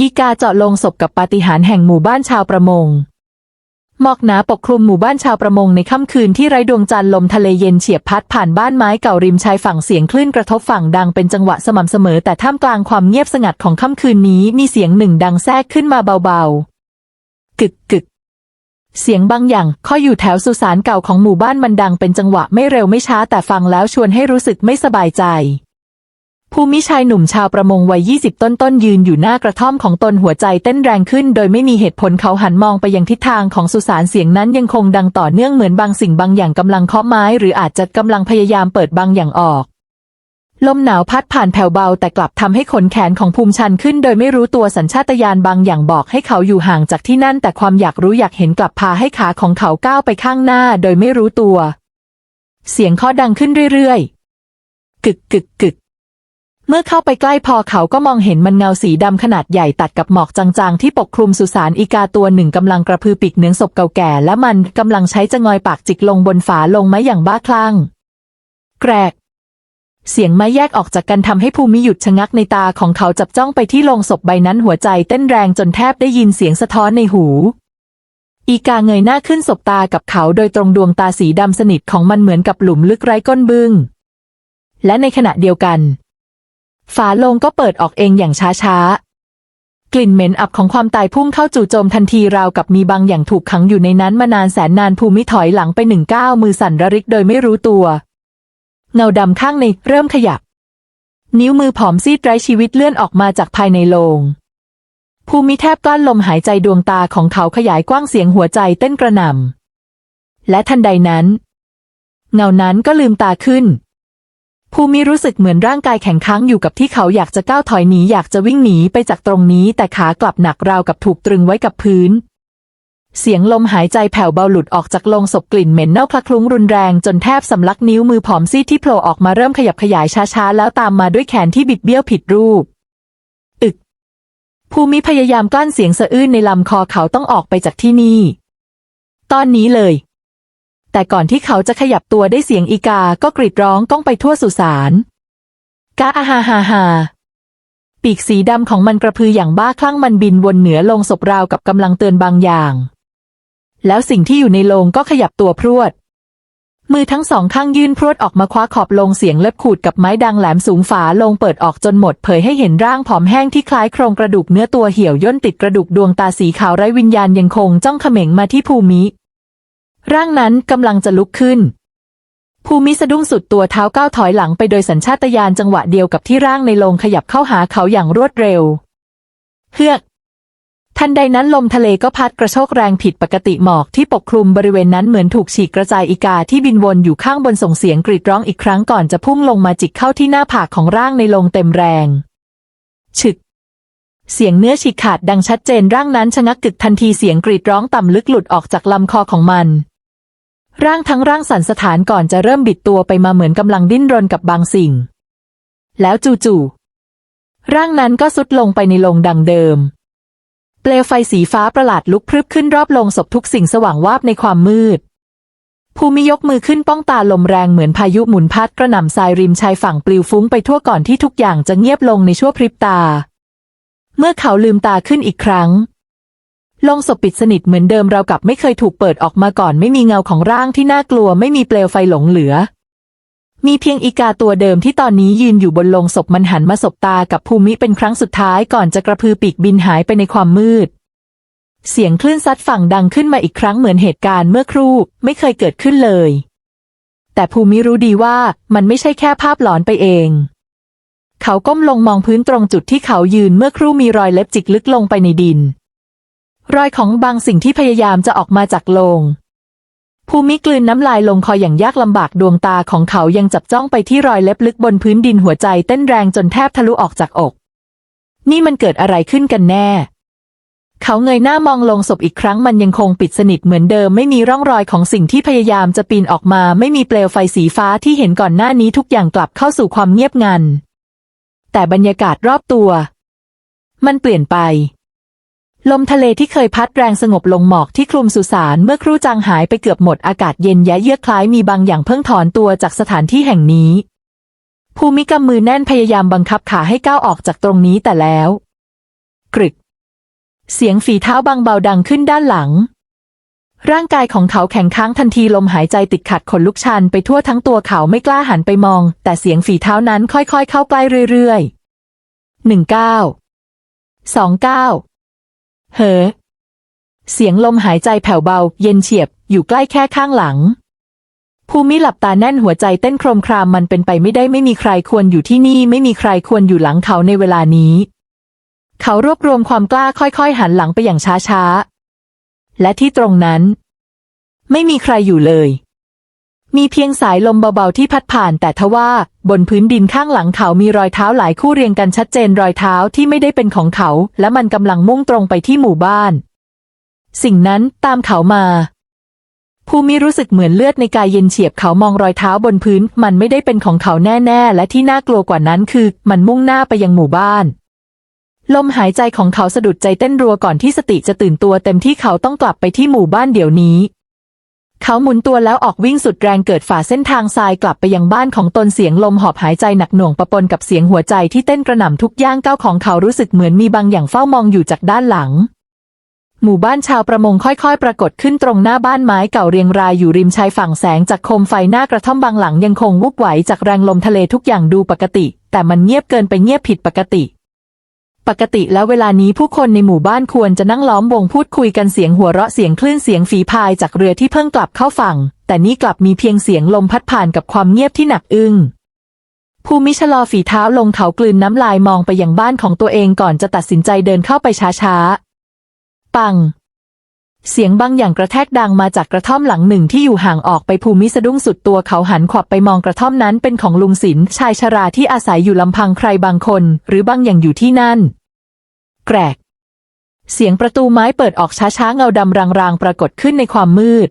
อีกาเจาะลงศพกับปาฏิหาริย์แห่งหมู่บ้านชาวประมง หมอกหนาปกคลุมหมู่บ้านชาวประมงในค่ำคืนที่ไร้ดวงจันทร์ลมทะเลเย็นเฉียบพัดผ่านบ้านไม้เก่าริมชายฝั่งเสียงคลื่นกระทบฝั่งดังเป็นจังหวะสม่ำเสมอแต่ท่ามกลางความเงียบสงัดของค่ำคืนนี้มีเสียงหนึ่งดังแทรกขึ้นมาเบาๆ กึกกึกเสียงบางอย่างข้ออยู่แถวสุสานเก่าของหมู่บ้านมันดังเป็นจังหวะไม่เร็วไม่ช้าแต่ฟังแล้วชวนให้รู้สึกไม่สบายใจ ภูมิชายหนุ่มชาวประมงวัยยี่สิบต้นยืนอยู่หน้ากระท่อมของตนหัวใจเต้นแรงขึ้น โดยไม่มีเหตุผลเขาหันมองไปยังทิศทางของสุสานเสียงนั้นยังคงดังต่อเนื่องเหมือนบางสิ่งบางอย่างกำลังเคาะไม้ หรืออาจจะกำลังพยายามเปิดบางอย่างออก ลมหนาวพัดผ่านแผ่วเบาแต่กลับทำให้ขนแขนของภูมิชันขึ้น โดยไม่รู้ตัวสัญชาตญาณบางอย่างบอกให้เขาอยู่ห่างจากที่นั่น แต่ความอยากรู้อยากเห็นกลับพาให้ขาของเขาก้าวไปข้างหน้า โดยไม่รู้ตัว เสียงเคาะดังขึ้นเรื่อยๆ กึกกึกกึก เมื่อเข้าไปใกล้พอเขาก็มองเห็นมันเงาสีดำขนาดใหญ่ตัดกับหมอกจางๆ ที่ปกคลุมสุสานอีกาตัวหนึ่งกำลังกระพือปีกเนื้อศพเก่าแก่ และมันกำลังใช้จะงอยปากจิกลงบนฝาลงไม้อย่างบ้าคลั่ง แกรก เสียงไม้แยกออกจากกันทำให้ภูมิหยุดชะงักในตาของเขาจับจ้องไปที่ลงศพใบนั้นหัวใจเต้นแรงจนแทบได้ยินเสียงสะท้อนในหูอีกาเงยหน้าขึ้นสบตากับเขาโดยตรงดวงตาสีดำสนิทของมันเหมือนกับหลุมลึกไร้ก้นบึง้ง และในขณะเดียวกัน ฝาโลงก็เปิดออกเองอย่างช้าๆ กลิ่นเหม็นอับของความตายพุ่งเข้าจู่โจมทันทีราวกับมีบางอย่างถูกขังอยู่ในนั้นมานานแสนนานภูมิถอยหลังไปหนึ่งก้าวมือสั่นระริกโดยไม่รู้ตัว เงาดำข้างในเริ่มขยับ นิ้วมือผอมซีดไร้ชีวิตเลื่อนออกมาจากภายในโลงภูมิแทบกลั้นลมหายใจดวงตาของเขาขยายกว้างเสียงหัวใจเต้นกระหน่ำและทันใดนั้น เงานั้นก็ลืมตาขึ้น ภูมิรู้สึกเหมือนร่างกายแข็งค้างอยู่กับที่เขาอยากจะก้าวถอยหนีอยากจะวิ่งหนีไปจากตรงนี้แต่ขากลับหนักราวกับถูกตรึงไว้กับพื้น เสียงลมหายใจแผ่วเบาหลุดออกจากโลงศพกลิ่นเหม็นเน่าคละคลุ้งรุนแรงจนแทบสำลักนิ้วมือผอมซีดที่โผล่ออกมาเริ่มขยับขยายช้าๆแล้วตามมาด้วยแขนที่บิดเบี้ยวผิดรูปอึกภูมิพยายามกลั้นเสียงสะอื้นในลำคอเขาต้องออกไปจากที่นี่ ตอนนี้เลย แต่ก่อนที่เขาจะขยับตัวได้เสียงอีกาก็กรีดร้องก้องไปทั่วสุสานกาอาฮาฮาฮาปีกสีดำของมันกระพืออย่างบ้าคลั่งมันบินวนเหนือลงศพราวกับกำลังเตือนบางอย่าง แล้วสิ่งที่อยู่ในโลงก็ขยับตัวพรวด มือทั้งสองข้างยื่นพรวดออกมาคว้าขอบโลงเสียงเล็บขูดกับไม้ดังแหลมสูงฝาโลงเปิดออกจนหมดเผยให้เห็นร่างผอมแห้งที่คล้ายโครงกระดูกเนื้อตัวเหี่ยวย่นติดกระดูกดวงตาสีขาวไร้วิญญาณยังคงจ้องเขม็งมาที่ภูมิ ร่างนั้นกำลังจะลุกขึ้น ภูมิสะดุ้งสุดตัวเท้าก้าวถอยหลังไปโดยสัญชาตญาณจังหวะเดียวกับที่ร่างในโลงขยับเข้าหาเขาอย่างรวดเร็ว เฮือก ทันใดนั้นลมทะเลก็พัดกระโชกแรงผิดปกติหมอกที่ปกคลุมบริเวณนั้นเหมือนถูกฉีกกระจายอีกาที่บินวนอยู่ข้างบนส่งเสียงกรีดร้องอีกครั้งก่อนจะพุ่งลงมาจิกเข้าที่หน้าผากของร่างในโลงเต็มแรงฉึกเสียงเนื้อฉีกขาดดังชัดเจนร่างนั้นชะงักกึกทันทีเสียงกรีดร้องต่ำลึกหลุดออกจากลำคอของมัน ร่างทั้งร่างสั่นสถานก่อนจะเริ่มบิดตัวไปมาเหมือนกำลังดิ้นรนกับบางสิ่ง แล้วจู่ๆร่างนั้นก็สุดลงไปในโลงดังเดิม เปลวไฟสีฟ้าประหลาดลุกพรึบขึ้นรอบโลงศพทุกสิ่งสว่างวาบในความมืด ภูมิยกมือขึ้นป้องตาลมแรงเหมือนพายุหมุนพัดกระหน่ำทรายริมชายฝั่งปลิวฟุ้งไปทั่วก่อนที่ทุกอย่างจะเงียบลงในชั่วพริบตา เมื่อเขาลืมตาขึ้นอีกครั้ง ลงศพปิดสนิทเหมือนเดิมเรากับไม่เคยถูกเปิดออกมาก่อนไม่มีเงาของร่างที่น่ากลัวไม่มีเปลวไฟหลงเหลือ มีเพียงอีกาตัวเดิมที่ตอนนี้ยืนอยู่บนโลงศพมันหันมาสบตากับภูมิเป็นครั้งสุดท้ายก่อนจะกระพือปีกบินหายไปในความมืด เสียงคลื่นซัดฝั่งดังขึ้นมาอีกครั้งเหมือนเหตุการณ์เมื่อครู่ไม่เคยเกิดขึ้นเลย แต่ภูมิรู้ดีว่ามันไม่ใช่แค่ภาพหลอนไปเองเขาก้มลงมองพื้นตรงจุดที่เขายืนเมื่อครู่มีรอยเล็บจิกลึกลงไปในดิน รอยของบางสิ่งที่พยายามจะออกมาจากโลง ภูมิกลืนน้ำลายลงคออย่างยากลำบากดวงตาของเขายังจับจ้องไปที่รอยเล็บลึกบนพื้นดินหัวใจเต้นแรงจนแทบทะลุออกจากอก นี่มันเกิดอะไรขึ้นกันแน่ เขาเงยหน้ามองลงศพอีกครั้งมันยังคงปิดสนิทเหมือนเดิมไม่มีร่องรอยของสิ่งที่พยายามจะปีนออกมา ไม่มีเปลวไฟสีฟ้าที่เห็นก่อนหน้านี้ทุกอย่างกลับเข้าสู่ความเงียบงัน แต่บรรยากาศรอบตัว มันเปลี่ยนไป ลมทะเลที่เคยพัดแรงสงบลงหมอกที่คลุมสุสานเมื่อครู่จางหายไปเกือบหมดอากาศเย็นแยะเยือกคล้ายมีบางอย่างเพิ่งถอนตัวจากสถานที่แห่งนี้ ภูมิกำมือแน่นพยายามบังคับขาให้ก้าวออกจากตรงนี้แต่แล้ว กรึก เสียงฝีเท้าบางเบาดังขึ้นด้านหลัง ร่างกายของเขาแข็งค้างทันทีลมหายใจติดขัดขนลุกชันไปทั่วทั้งตัวเขาไม่กล้าหันไปมอง แต่เสียงฝีเท้านั้นค่อยๆ เข้าใกล้เรื่อยๆหนึ่งเก้าสองเก้า เฮ้อเสียงลมหายใจแผ่วเบา เย็นเฉียบ อยู่ใกล้แค่ข้างหลัง ภูมิหลับตาแน่นหัวใจเต้นโครมครามมันเป็นไปไม่ได้ไม่มีใครควรอยู่ที่นี่ ไม่มีใครควรอยู่หลังเขาในเวลานี้ เขารวบรวมความกล้าค่อยๆ หันหลังไปอย่างช้าๆ และที่ตรงนั้น ไม่มีใครอยู่เลย มีเพียงสายลมเบาๆที่พัดผ่าน แต่ทว่าบนพื้นดินข้างหลังเขามีรอยเท้าหลายคู่เรียงกันชัดเจนรอยเท้าที่ไม่ได้เป็นของเขา และมันกำลังมุ่งตรงไปที่หมู่บ้าน สิ่งนั้นตามเขามา ภูมิรู้สึกเหมือนเลือดในกายเย็นเฉียบเขามองรอยเท้าบนพื้น มันไม่ได้เป็นของเขาแน่ๆ และที่น่ากลัวกว่านั้นคือ มันมุ่งหน้าไปยังหมู่บ้านลมหายใจของเขาสะดุดใจเต้นรัวก่อนที่สติจะตื่นตัวเต็มที่เขาต้องกลับไปที่หมู่บ้านเดี๋ยวนี้ เขาหมุนตัวแล้วออกวิ่งสุดแรงเกิดฝ่าเส้นทางทรายกลับไปยังบ้านของตนเสียงลมหอบหายใจหนักหน่วงปะปนกับเสียงหัวใจที่เต้นกระหน่ำทุกย่างก้าวของเขารู้สึกเหมือนมีบางอย่างเฝ้ามองอยู่จากด้านหลัง หมู่บ้านชาวประมงค่อยๆ ปรากฏขึ้นตรงหน้าบ้านไม้เก่าเรียงรายอยู่ริมชายฝั่งแสงจากโคมไฟหน้ากระท่อมบางหลังยังคงวุบไหวจากแรงลมทะเลทุกอย่างดูปกติ แต่มันเงียบเกินไปเงียบผิดปกติ ปกติแล้วเวลานี้ผู้คนในหมู่บ้านควรจะนั่งล้อมวงพูดคุยกันเสียงหัวเราะเสียงคลื่นเสียงฝีพายจากเรือที่เพิ่งกลับเข้าฝั่ง แต่นี่กลับมีเพียงเสียงลมพัดผ่านกับความเงียบที่หนักอึ้งภูมิชะลอฝีเท้าลงเขากลืนน้ำลายมองไปยังบ้านของตัวเองก่อนจะตัดสินใจเดินเข้าไปช้าๆ ปัง เสียงบางอย่างกระแทกดังมาจากกระท่อมหลังหนึ่งที่อยู่ห่างออกไปภูมิสะดุ้งสุดตัวเขาหันขวับไปมองกระท่อมนั้นเป็นของลุงศิลป์ชายชราที่อาศัยอยู่ลำพังใครบางคน หรือบางอย่างอยู่ที่นั่น แกรก เสียงประตูไม้เปิดออกช้าๆเงาดำรางๆ ปรากฏขึ้นในความมืด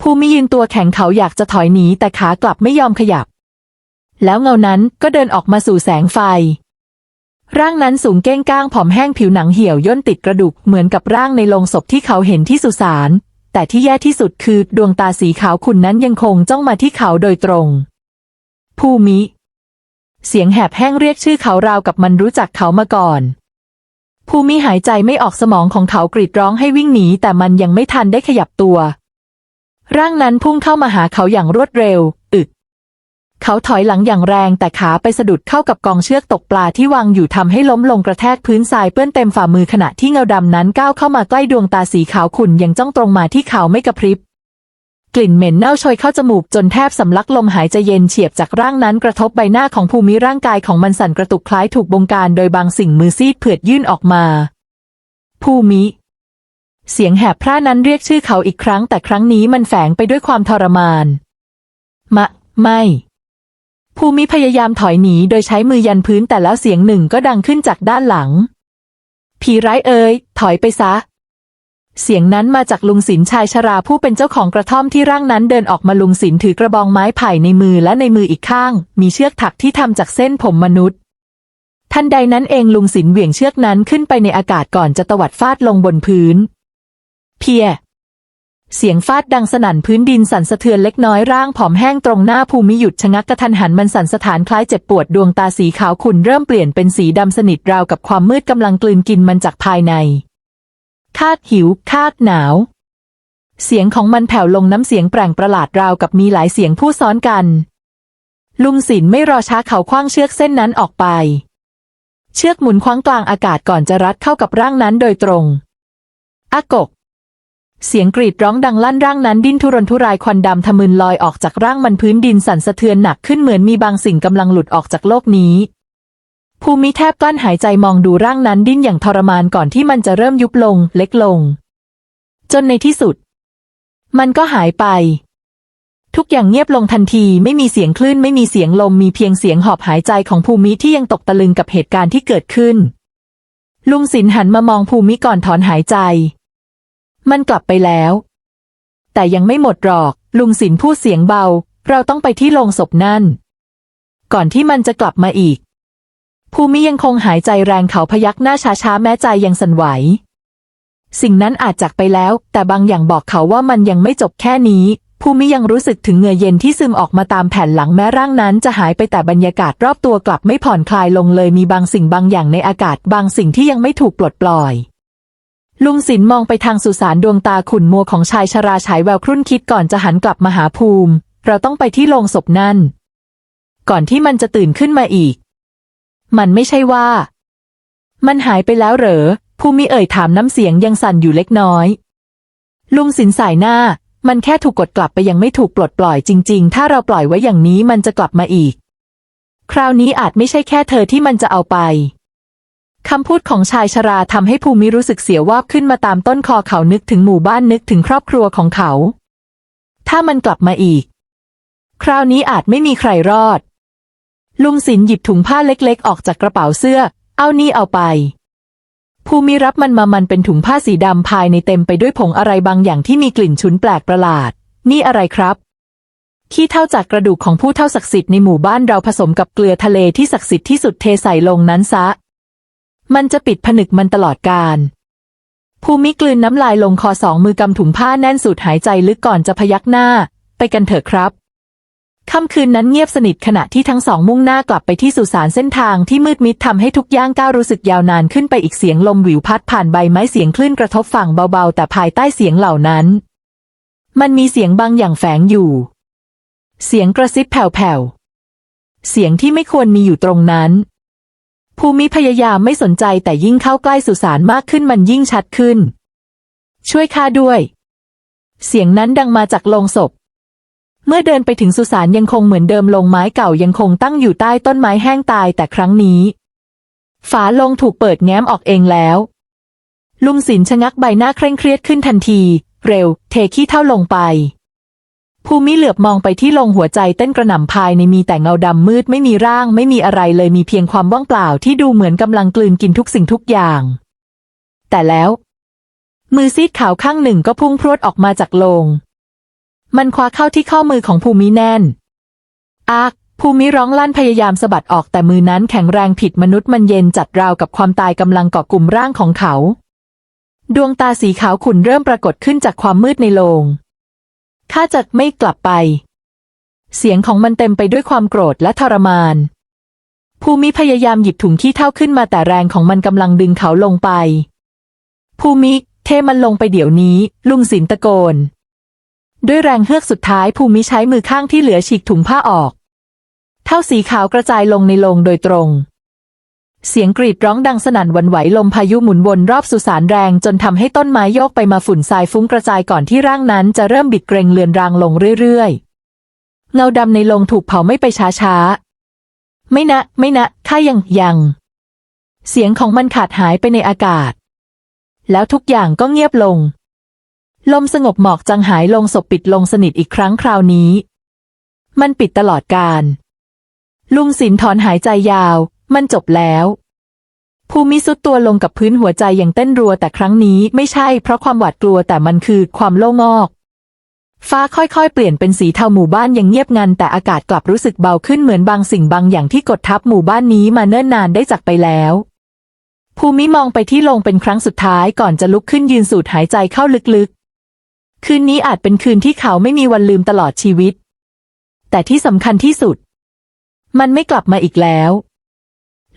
ภูมิยืนตัวแข็งเขาอยากจะถอยหนีแต่ขากลับไม่ยอมขยับ แล้วเงานั้นก็เดินออกมาสู่แสงไฟ ร่างนั้นสูงเก้งก้างผอมแห้งผิวหนังเหี่ยวย่นติดกระดูกเหมือนกับร่างในโลงศพที่เขาเห็นที่สุสานแต่ที่แย่ที่สุดคือดวงตาสีขาวขุ่นนั้นยังคงจ้องมาที่เขาโดยตรง ภูมิ เสียงแหบแห้งเรียกชื่อเขาราวกับมันรู้จักเขามาก่อน ภูมิหายใจไม่ออกสมองของเขากรีดร้องให้วิ่งหนีแต่มันยังไม่ทันได้ขยับตัว ร่างนั้นพุ่งเข้ามาหาเขาอย่างรวดเร็ว เขาถอยหลังอย่างแรงแต่ขาไปสะดุดเข้ากับกองเชือกตกปลาที่วางอยู่ทำให้ล้มลงกระแทกพื้นทรายเปื้อนเต็มฝ่ามือขณะที่เงาดำนั้นก้าวเข้ามาใกล้ดวงตาสีขาวขุ่นยังจ้องตรงมาที่เขาไม่กระพริบ กลิ่นเหม็นเน่าโชยเข้าจมูกจนแทบสำลักลมหายใจเย็นเฉียบจากร่างนั้นกระทบใบหน้าของภูมิร่างกายของมันสั่นกระตุกคล้ายถูกบงการโดยบางสิ่งมือซีดเผือดยื่นออกมา ภูมิเสียงแหบพร่านั้นเรียกชื่อเขาอีกครั้งแต่ครั้งนี้มันแฝงไปด้วยความทรมาน มะ ไม่ ภูมิพยายามถอยหนีโดยใช้มือยันพื้นแต่แล้วเสียงหนึ่งก็ดังขึ้นจากด้านหลัง ผีร้ายเอ๋ยถอยไปซะ เสียงนั้นมาจากลุงศิลชายชราผู้เป็นเจ้าของกระท่อมที่ร่างนั้นเดินออกมาลุงศิลถือกระบองไม้ไผ่ในมือและในมืออีกข้าง มีเชือกถักที่ทำจากเส้นผมมนุษย์ทันใดนั้นเองลุงศิลเหวี่ยงเชือกนั้นขึ้นไปในอากาศก่อนจะตวัดฟาดลงบนพื้น เพีย เสียงฟาดดังสนั่นพื้นดินสั่นสะเทือนเล็กน้อยร่างผอมแห้งตรงหน้าภูมิหยุดชะงักกระทันหันมันสั่นสถานคล้ายเจ็บปวดดวงตาสีขาวขุ่นเริ่มเปลี่ยนเป็นสีดำสนิทราวกับความมืดกำลังกลืนกินมันจากภายใน คาดหิว คาดหนาว เสียงของมันแผ่วลงน้ำเสียงแปลงประหลาดราวกับมีหลายเสียงพูดซ้อนกัน ลุงศิลป์ไม่รอช้าเขาคว้างเชือกเส้นนั้นออกไป เชือกหมุนคว้างกลางอากาศก่อนจะรัดเข้ากับร่างนั้นโดยตรงอากก เสียงกรีดร้องดังลั่นร่างนั้นดิ้นทุรนทุรายควันดำทะมึนลอยออกจากร่างมันพื้นดินสั่นสะเทือนหนักขึ้นเหมือนมีบางสิ่งกำลังหลุดออกจากโลกนี้ ภูมิแทบกลั้นหายใจมองดูร่างนั้นดิ้นอย่างทรมานก่อนที่มันจะเริ่มยุบลง เล็กลง จนในที่สุด มันก็หายไป ทุกอย่างเงียบลงทันทีไม่มีเสียงคลื่นไม่มีเสียงลมมีเพียงเสียงหอบหายใจของภูมิที่ยังตกตะลึงกับเหตุการณ์ที่เกิดขึ้น ลุงศิลป์หันมามองภูมิก่อนถอนหายใจ มันกลับไปแล้ว แต่ยังไม่หมดหรอก ลุงศิลป์พูดเสียงเบา เราต้องไปที่โรงศพนั่น ก่อนที่มันจะกลับมาอีก ภูมิยังคงหายใจแรงเขาพยักหน้าช้าๆแม้ใจยังสั่นไหว สิ่งนั้นอาจจากไปแล้ว แต่บางอย่างบอกเขาว่ามันยังไม่จบแค่นี้ภูมิยังรู้สึกถึงเหงื่อเย็นที่ซึมออกมาตามแผ่นหลังแม้ร่างนั้นจะหายไปแต่บรรยากาศรอบตัวกลับไม่ผ่อนคลายลงเลยมีบางสิ่งบางอย่างในอากาศบางสิ่งที่ยังไม่ถูกปลดปล่อย ลุงศิลป์มองไปทางสุสานดวงตาขุ่นมัวของชายชราฉายแววครุ่นคิดก่อนจะหันกลับมาหาภูมิ เราต้องไปที่โรงศพนั่น ก่อนที่มันจะตื่นขึ้นมาอีก มันไม่ใช่ว่า มันหายไปแล้วเหรอ ภูมิเอ่ยถามน้ำเสียงยังสั่นอยู่เล็กน้อย ลุงสินสายหน้า มันแค่ถูกกดกลับไปยังไม่ถูกปลดปล่อยจริง ๆ ถ้าเราปล่อยไว้อย่างนี้มันจะกลับมาอีก คราวนี้อาจไม่ใช่แค่เธอที่มันจะเอาไป คำพูดของชายชราทำให้ภูมิรู้สึกเสียวาบขึ้นมาตามต้นคอเขานึกถึงหมู่บ้านนึกถึงครอบครัวของเขา ถ้ามันกลับมาอีก คราวนี้อาจไม่มีใครรอด ลุงสินหยิบถุงผ้าเล็กๆ ออกจากกระเป๋าเสื้อ เอานี่เอาไป ภูมิรับมันมามันเป็นถุงผ้าสีดำภายในเต็มไปด้วยผงอะไรบางอย่างที่มีกลิ่นฉุนแปลกประหลาด นี่อะไรครับขี้เท่าจากกระดูกของผู้เท่าศักดิ์สิทธิ์ในหมู่บ้านเราผสมกับเกลือทะเลที่ศักดิ์สิทธิ์ที่สุดเทใส่ลงนั้นซะ มันจะปิดผนึกมันตลอดกาลภูมิกลืนน้ำลายลงคอสองมือกำถุงผ้าแน่นสูดหายใจลึกก่อนจะพยักหน้า ไปกันเถอะครับค่ำคืนนั้นเงียบสนิทขณะที่ทั้งสองมุ่งหน้ากลับไปที่สุสานเส้นทางที่มืดมิดทำให้ทุกย่างก้าวรู้สึกยาวนานขึ้นไปอีกเสียงลมหวิวพัดผ่านใบไม้เสียงคลื่นกระทบฝั่งเบาๆ แต่ภายใต้เสียงเหล่านั้น มันมีเสียงบางอย่างแฝงอยู่ เสียงกระซิบแผ่วๆเสียงที่ไม่ควรมีอยู่ตรงนั้น ภูมิพยายามไม่สนใจแต่ยิ่งเข้าใกล้สุสานมากขึ้นมันยิ่งชัดขึ้น ช่วยข้าด้วย เสียงนั้นดังมาจากโลงศพ เมื่อเดินไปถึงสุสานยังคงเหมือนเดิมลงไม้เก่ายังคงตั้งอยู่ใต้ต้นไม้แห้งตายแต่ครั้งนี้ ฝาลงถูกเปิดแง้มออกเองแล้ว ลุงศิลชะงักใบหน้าเคร่งเครียดขึ้นทันที เร็ว เทขี้เท่าลงไป ภูมิเหลือบมองไปที่ลงหัวใจเต้นกระหน่ำภายในมีแต่เงาดำมืดไม่มีร่างไม่มีอะไรเลยมีเพียงความว่างเปล่าที่ดูเหมือนกำลังกลืนกินทุกสิ่งทุกอย่าง แต่แล้ว มือซีดขาวข้างหนึ่งก็พุ่งพรวดออกมาจากโลง มันคว้าเข้าที่ข้อมือของภูมิแน่น อากภูมิร้องลั่นพยายามสะบัดออกแต่มือนั้นแข็งแรงผิดมนุษย์มันเย็นจัดราวกับความตายกำลังเกาะกลุ่มร่างของเขา ดวงตาสีขาวขุ่นเริ่มปรากฏขึ้นจากความมืดในโลง ข้าจะไม่กลับไป เสียงของมันเต็มไปด้วยความโกรธและทรมาน ภูมิพยายามหยิบถุงขี้เท่าขึ้นมาแต่แรงของมันกำลังดึงเขาลงไป ภูมิเทมันลงไปเดี๋ยวนี้ ลุงสินตะโกน ด้วยแรงเฮือกสุดท้ายภูมิใช้มือข้างที่เหลือฉีกถุงผ้าออก เท่าสีขาวกระจายลงในโลงโดยตรง เสียงกรีดร้องดังสนั่นวันไหวลมพายุหมุนวนรอบสุสานแรงจนทำให้ต้นไม้โยกไปมาฝุ่นทรายฟุ้งกระจายก่อนที่ร่างนั้นจะเริ่มบิดเกรงเลือนรางลงเรื่อยๆ เงาดำในลงถูกเผาไม่ไปช้าๆ ไม่นะ ไม่นะข้ายังยัง เสียงของมันขาดหายไปในอากาศ แล้วทุกอย่างก็เงียบลง ลมสงบหมอกจางหายลงศพปิดลงสนิทอีกครั้งคราวนี้ มันปิดตลอดการ ลุงสินถอนหายใจยาว มันจบแล้ว ภูมิสุดตัวลงกับพื้นหัวใจอย่างเต้นรัวแต่ครั้งนี้ไม่ใช่เพราะความหวาดกลัวแต่มันคือความโล่งอก ฟ้าค่อยๆ เปลี่ยนเป็นสีเทาหมู่บ้านยังเงียบงันแต่อากาศกลับรู้สึกเบาขึ้นเหมือนบางสิ่งบางอย่างที่กดทับหมู่บ้านนี้มาเนิ่นนานได้จากไปแล้วภูมิมองไปที่ลงเป็นครั้งสุดท้ายก่อนจะลุกขึ้นยืนสูดหายใจเข้าลึกๆ คืนนี้อาจเป็นคืนที่เขาไม่มีวันลืมตลอดชีวิต แต่ที่สำคัญที่สุด มันไม่กลับมาอีกแล้ว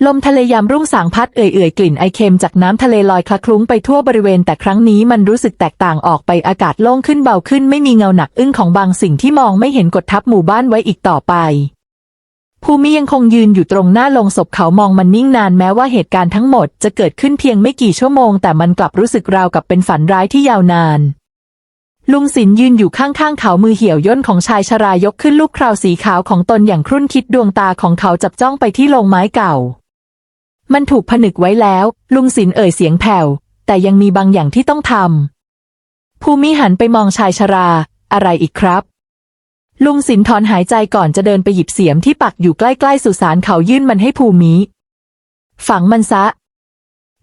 ลมทะเลยามรุ่งสางพัดเอื่อยๆกลิ่นไอเค็มจากน้ำทะเลลอยคละคลุ้งไปทั่วบริเวณแต่ครั้งนี้มันรู้สึกแตกต่างออกไปอากาศโล่งขึ้นเบาขึ้นไม่มีเงาหนักอึ้งของบางสิ่งที่มองไม่เห็นกดทับหมู่บ้านไว้อีกต่อไป ภูมิยังคงยืนอยู่ตรงหน้าลงศพเขามองมันนิ่งนานแม้ว่าเหตุการณ์ทั้งหมดจะเกิดขึ้นเพียงไม่กี่ชั่วโมง แต่มันกลับรู้สึกราวกับเป็นฝันร้ายที่ยาวนานลุงศิลป์ยืนอยู่ข้างๆเขามือเหี่ยวย่นของชายชรายกขึ้นลูกคราวสีขาวของตนอย่างครุ่นคิดดวงตาของเขาจับจ้องไปที่โลงไม้เก่า มันถูกผนึกไว้แล้ว ลุงศิลป์เอ่ยเสียงแผ่ว แต่ยังมีบางอย่างที่ต้องทำ ภูมิหันไปมองชายชรา อะไรอีกครับ ลุงศิลป์ถอนหายใจก่อนจะเดินไปหยิบเสียมที่ปักอยู่ใกล้ๆสุสานเขายื่นมันให้ภูมิ ฝังมันซะ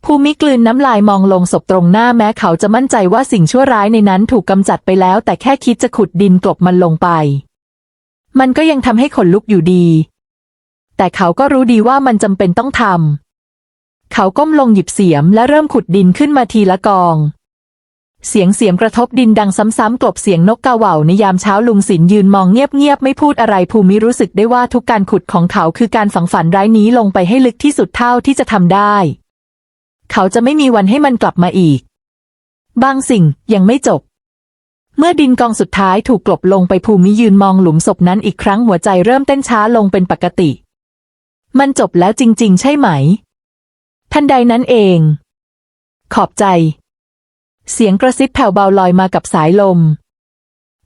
ภูมิกลืนน้ำลายมองลงศพตรงหน้าแม้เขาจะมั่นใจว่าสิ่งชั่วร้ายในนั้นถูกกำจัดไปแล้ว แต่แค่คิดจะขุดดินกลบมันลงไป มันก็ยังทำให้ขนลุกอยู่ดีแต่เขาก็รู้ดีว่ามันจำเป็นต้องทำ เขาก้มลงหยิบเสียมและเริ่มขุดดินขึ้นมาทีละกอง เสียงเสียมกระทบดินดังซ้ำๆกลบเสียงนกกาเหว่าในยามเช้าลุงศิลยืนมองเงียบๆไม่พูดอะไรภูมิรู้สึกได้ว่าทุกการขุดของเขาคือการฝังฝันร้ายนี้ลงไปให้ลึกที่สุดเท่าที่จะทำได้ เขาจะไม่มีวันให้มันกลับมาอีก บางสิ่งยังไม่จบเมื่อดินกองสุดท้ายถูกกลบลงไปภูมิยืนมองหลุมศพนั้นอีกครั้งหัวใจเริ่มเต้นช้าลงเป็นปกติ มันจบแล้วจริง ๆ ใช่ไหม ทันใดนั้นเอง ขอบใจ เสียงกระซิบแผ่วเบาลอยมากับสายลม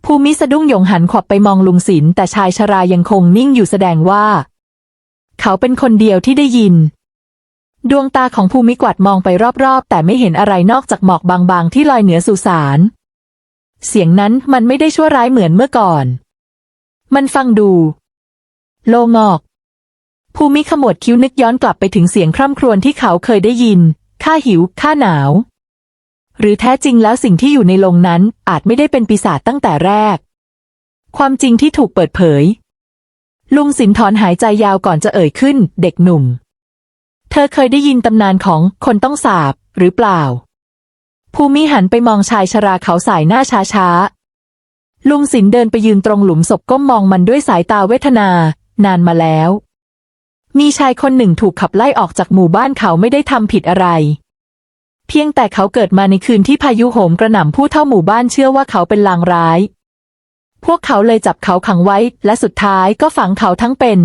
ภูมิสะดุ้งหยงหันขวับไปมองลุงศิลแต่ชายชรายังคงนิ่งอยู่แสดงว่า เขาเป็นคนเดียวที่ได้ยิน ดวงตาของภูมิกวาดมองไปรอบๆ แต่ไม่เห็นอะไรนอกจากหมอกบางๆ ที่ลอยเหนือสุสาน เสียงนั้นมันไม่ได้ชั่วร้ายเหมือนเมื่อก่อน มันฟังดู โลงอก ภูมิขมวดคิ้วนึกย้อนกลับไปถึงเสียงคร่ำครวญที่เขาเคยได้ยิน ข้าหิว ข้าหนาว หรือแท้จริงแล้วสิ่งที่อยู่ในโรงนั้นอาจไม่ได้เป็นปีศาจตั้งแต่แรก ความจริงที่ถูกเปิดเผย ลุงสินถอนหายใจยาวก่อนจะเอ่ยขึ้น เด็กหนุ่ม เธอเคยได้ยินตำนานของคนต้องสาบ หรือเปล่า ภูมิหันไปมองชายชราเขาสายหน้าช้าช้าลุงสินเดินไปยืนตรงหลุมศพก้มมองมันด้วยสายตาเวทนา นานมาแล้ว มีชายคนหนึ่งถูกขับไล่ออกจากหมู่บ้านเขาไม่ได้ทำผิดอะไร เพียงแต่เขาเกิดมาในคืนที่พายุโหมกระหน่ำผู้เท่าหมู่บ้านเชื่อว่าเขาเป็นลางร้าย พวกเขาเลยจับเขาขังไว้ และสุดท้ายก็ฝังเขาทั้งเป็น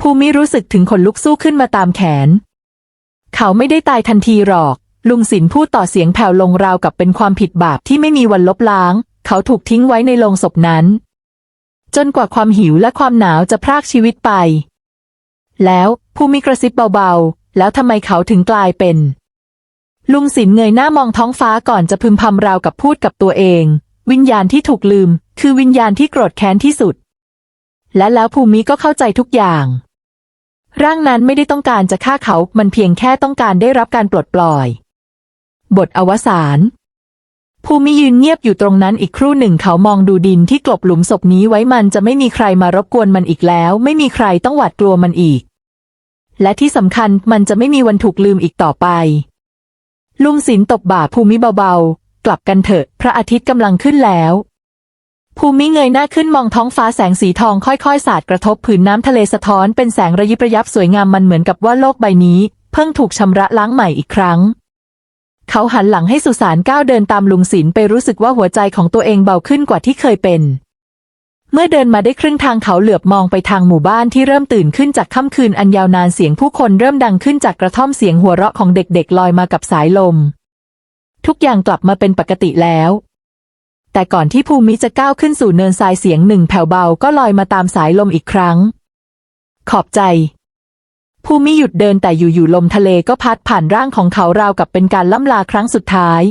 ภูมิรู้สึกถึงขนลุกสู้ขึ้นมาตามแขน เขาไม่ได้ตายทันทีหรอก ลุงสินพูดต่อเสียงแผ่วลงราวกับเป็นความผิดบาปที่ไม่มีวันลบล้าง เขาถูกทิ้งไว้ในโลงศพนั้น จนกว่าความหิวและความหนาวจะพรากชีวิตไป แล้วภูมิกระซิบเบาๆ แล้วทำไมเขาถึงกลายเป็น ลุงสินเงยหน้ามองท้องฟ้าก่อนจะพึมพำราวกับพูดกับตัวเอง วิญญาณที่ถูกลืม คือวิญญาณที่โกรธแค้นที่สุด และแล้วภูมิก็เข้าใจทุกอย่าง ร่างนั้นไม่ได้ต้องการจะฆ่าเขา มันเพียงแค่ต้องการได้รับการปลดปล่อย บทอวสาน ภูมิยืนเงียบอยู่ตรงนั้นอีกครู่หนึ่งเขามองดูดินที่กลบหลุมศพนี้ไว้มันจะไม่มีใครมารบกวนมันอีกแล้ว ไม่มีใครต้องหวาดกลัวมันอีก และที่สำคัญมันจะไม่มีวันถูกลืมอีกต่อไป ลุงศิลปตบบ่าภูมิเบาๆ กลับกันเถอะ พระอาทิตย์กำลังขึ้นแล้ว ภูมิเงยหน้าขึ้นมองท้องฟ้าแสงสีทองค่อยๆ สาดกระทบผืนน้ำทะเลสะท้อนเป็นแสงระยิบระยับสวยงามมันเหมือนกับว่าโลกใบนี้ เพิ่งถูกชำระล้างใหม่อีกครั้ง เขาหันหลังให้สุสานก้าวเดินตามลุงศิลไปรู้สึกว่าหัวใจของตัวเองเบาขึ้นกว่าที่เคยเป็น เมื่อเดินมาได้ครึ่งทางเขาเหลือบมองไปทางหมู่บ้านที่เริ่มตื่นขึ้นจากค่ำคืนอันยาวนานเสียงผู้คนเริ่มดังขึ้นจากกระท่อมเสียงหัวเราะของเด็กๆลอยมากับสายลม ทุกอย่างกลับมาเป็นปกติแล้ว แต่ก่อนที่ภูมิจะก้าวขึ้นสู่เนินทรายเสียงหนึ่งแผ่วเบาก็ลอยมาตามสายลมอีกครั้ง ขอบใจ ผู้มิหยุดเดินแต่อยู่ๆลมทะเลก็พัดผ่านร่างของเขาราวกับเป็นการล่ำลาครั้งสุดท้าย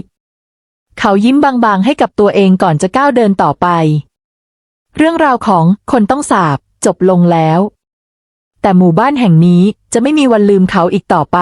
เขายิ้มบางๆให้กับตัวเองก่อนจะก้าวเดินต่อไป เรื่องราวของคนต้องสาบจบลงแล้ว แต่หมู่บ้านแห่งนี้จะไม่มีวันลืมเขาอีกต่อไป